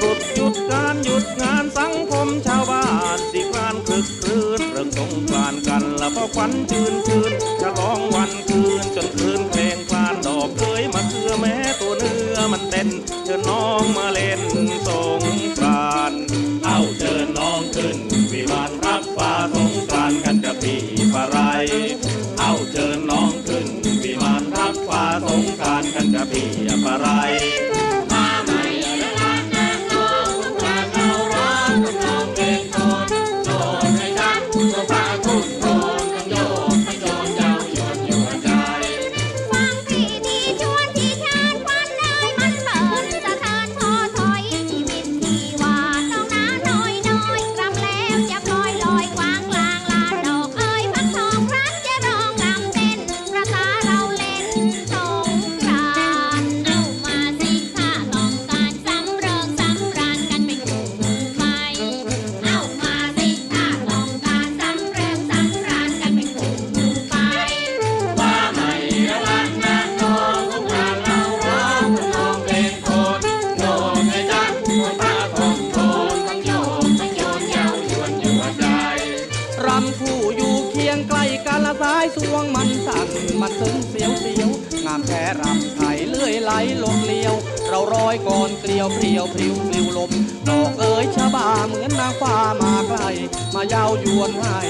ตรุดหยุดการหยุดงานสังคมชาวบ้านสิกรานคึกคืนเรื่องสงกรานกันละพอควันจืนคืนจฉลองวันคืนจนคืนเพลงคลานดอกเคยมาเคือแม้ตัวเนื้อมันเต้นเชิญน้องมาเล่นสงกรานเอาเชิญน้องขึ้นวิมานรักฟ้าสงกรานกันจะปีปะไรเอาเชิญน้องขึ้นวิมานรักฟ้าสงกรานกันจะปี สวงมันสั่นมันซึ้งเสียวเสียวงามแค่รำไทยเลื่อยไหลลมเลี้ยว เราร้อยก่อนเกลียวเพลียวพริ้วปลิวลมดอกเอ๋ยชะบาเหมือนนางฟ้ามาไกล มาเย้ายวนให้